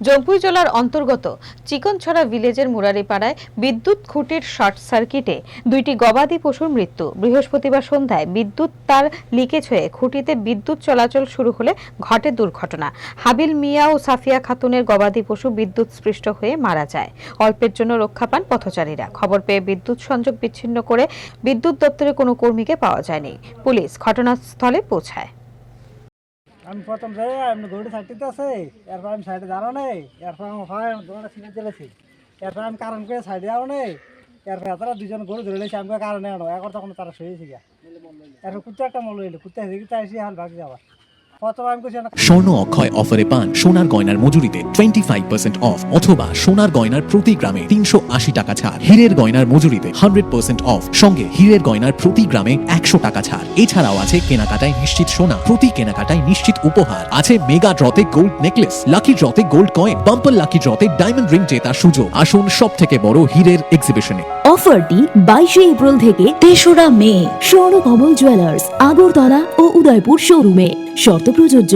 জম্পুই জেলার অন্তর্গত চিকনছড়া ভিলেজের মুরারিপাড়ায় বিদ্যুৎ খুঁটির শর্ট সার্কিটে দুইটি গবাদি পশুর মৃত্যু। বৃহস্পতিবার সন্ধ্যায় বিদ্যুৎ তার লিকেজ হয়ে খুঁটিতে বিদ্যুৎ চলাচল শুরু হলে ঘটে দুর্ঘটনা। হাবিল মিয়া ও সাফিয়া খাতুনের গবাদি পশু বিদ্যুৎ স্পৃষ্ট হয়ে মারা যায়। অল্পের জন্য রক্ষা পান পথচারীরা। খবর পেয়ে বিদ্যুৎ সংযোগ বিচ্ছিন্ন করে বিদ্যুৎ দপ্তরের কোনো কর্মীকে পাওয়া যায়নি। পুলিশ ঘটনাস্থলে পৌঁছায়। আমি প্রথম যাই আমি ঘড়ি সাইডটিতে আছে, এরপর আমি সাইডে দাঁড়াও নেই, এরপর আমার হয় দোকানটা ছিঁড়ে চলেছি এরপর আমি কারণ করে সাইডে যাও নেই, এরপর তারা দুজন গরু ধরে লেছি আমি কারণে আনো এখন তখন তারা শুয়েছি গা এরপর কুত্তা একটা মল এলো কুত্তা হেঁটে তাই এসে হাল ভাগ যাবার স্বর্ণ অক্ষয় অফারে পান সোনার গয়নার মজুরিতে টোয়েন্টি ফাইভ পার্সেন্ট অফ অথবা সোনার গয়নার প্রতি গ্রামে তিনশো আশি টাকা ছাড়। হীরের গয়নার মজুরিতে হান্ড্রেড পার্সেন্ট অফ সঙ্গে হীরের গয়নার প্রতি গ্রামে একশো টাকা ছাড়। এছাড়াও আছে কেনাকাটায় নিশ্চিত সোনা প্রতি কেনাকাটায় নিশ্চিত উপহার। আছে মেগা ড্রতে গোল্ড নেকলেস লাকি ড্রতে গোল্ড কয়েন বাম্পার লাকি ড্রতে ডায়মন্ড রিং জেতার সুযোগ। আসুন সব থেকে বড় হীরের এক্সিবিশনে অফারটি বাইশে এপ্রিল থেকে তেসরা মে। স্বর্ণকমল জুয়েলার্স আগরতলা ও উদয়পুর শোরুমে শর্ত প্রযোজ্য।